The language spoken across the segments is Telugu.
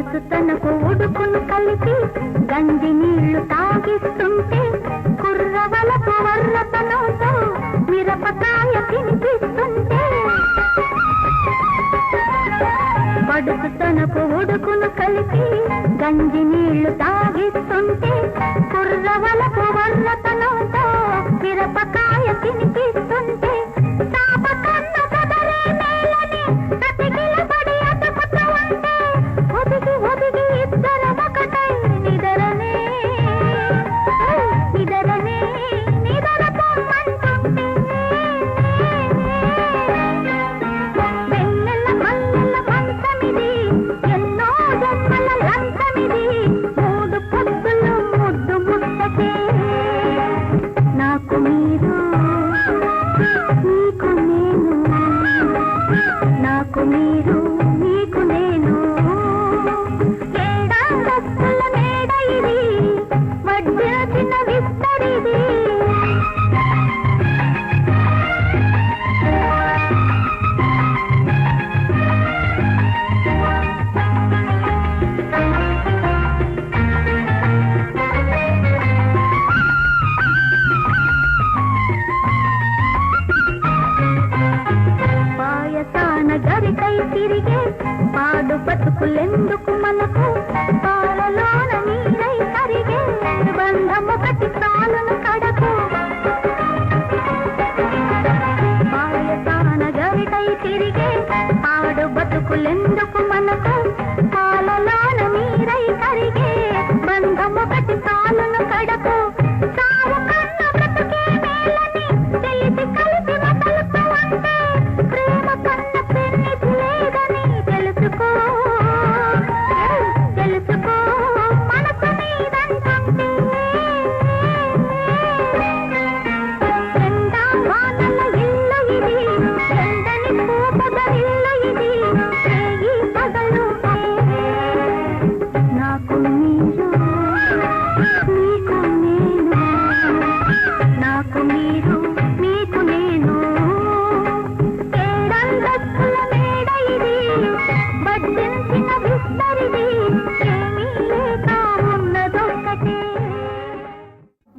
మనసు కలిపి గంజి నీళ్ళు తాగిస్తుంటే కుర్రవలపు వర్రతనంతో మిరపకాయ తినిపిస్తుంటే. పడుకు కలిపి గంజి నీళ్ళు తాగిస్తుంటే కుర్రవలపు వర్రతనంతో మిరపకాయ తినిపిస్తుంటే. నాకు మీరు నీకు నేను నాకు. మీరు పాయసాన గరికై తిరిగే పాడు బతుకులెందుకు మనకు? పాలలోన నీరై కరిగే బంధము కటి చాలును కడకు. పాయసాన గరికై తిరిగే పాడు బతుకులెందుకు మనకు? పాలలోన నీరై కరిగే బంధము కటి చాలును కడకు.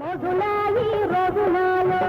రోజులాయి రోజులాలో